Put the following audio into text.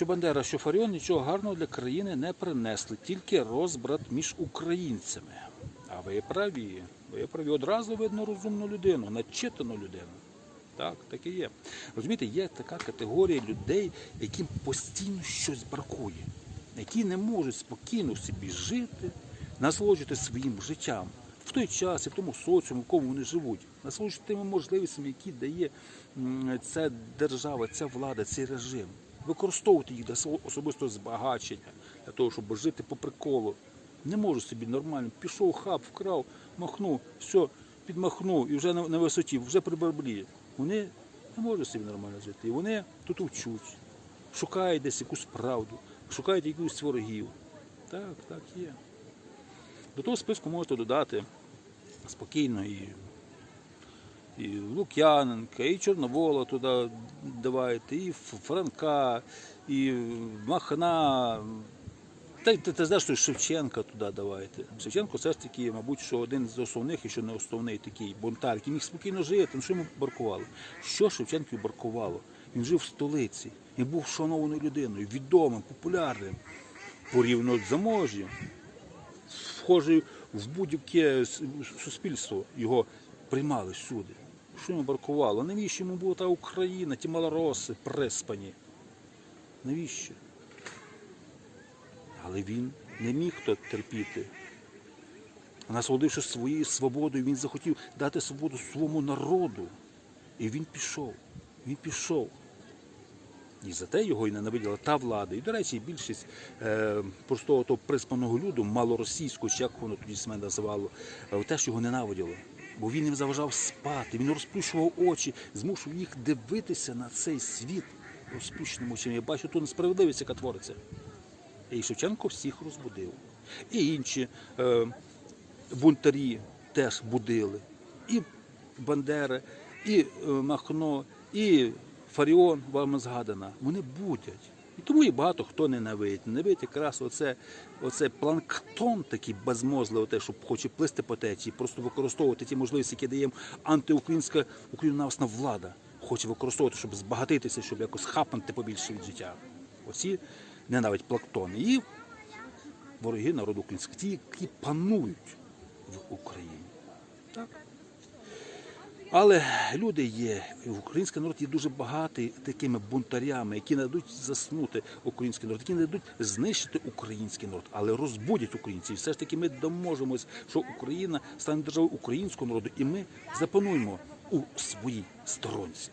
що Бандера, що Фаріон нічого гарного для країни не принесли, тільки розбрат між українцями. А ви праві. Ви праві. Одразу видно розумну людину, начитану людину. Так, так і є. Розумієте, є така категорія людей, яким постійно щось бракує, які не можуть спокійно собі жити, насолоджувати своїм життям в той час і в тому соціумі, в якому вони живуть, насолоджувати тими можливостями, які дає ця держава, ця влада, цей режим. Використовувати їх для свого особистого збагачення, для того, щоб жити по приколу. Не можу собі нормально. Пішов хаб, вкрав, махнув, все, підмахнув і вже на, на висоті, вже при барбрі. Вони не можуть собі нормально жити. І вони тут вчуть, шукають десь якусь правду, шукають якихось ворогів. Так, так є. До того списку можете додати спокійно і, і Лук'яненка, і Чорновола туди давайте, і Франка, і Махна. Та, та, та знаєш, Шевченка туди давайте. Шевченко все ж таки, мабуть, що один з основних і що не основний такий бунтар, який міг спокійно жити. Ну що йому баркувало? Що Шевченку баркувало? Він жив в столиці, він був шанованою людиною, відомим, популярним, порівняно з заможжям вхожий в будь-яке суспільство, його приймали всюди. Що йому бракувало? Навіщо йому була та Україна, ті малороси, приспані? Навіщо? Але він не міг то терпіти. Насолодившись своєю свободою, він захотів дати свободу своєму народу. І він пішов. Він пішов. І за те його і ненавиділа та влада. І, до речі, більшість е, простого того приспаного люду, малоросійського, чи як воно тоді себе називало, е, теж його ненавиділо. Бо він їм заважав спати, він розплющував очі, змушував їх дивитися на цей світ розплющеними очима. Я бачу ту несправедливість, яка твориться. І Шевченко всіх розбудив. І інші е, бунтарі теж будили. І Бандера, і е, Махно, і Фаріон, вами згадана. Вони будять. І тому і багато хто ненавидить. Ненавидить якраз оце, оце планктон такий безмозливий, те, що хоче плисти по течії, просто використовувати ті можливості, які дає антиукраїнська українонавсна влада. Хоче використовувати, щоб збагатитися, щоб якось хапнути побільше від життя. Оці ненавидять планктон. І вороги народу українського, ті, які панують в Україні. Так? Але люди є, український народ є дуже багатий такими бунтарями, які не дадуть заснути український народ, які не дадуть знищити український народ, але розбудять українців. Все ж таки ми доможемось, що Україна стане державою українського народу, і ми запануємо у своїй сторонці.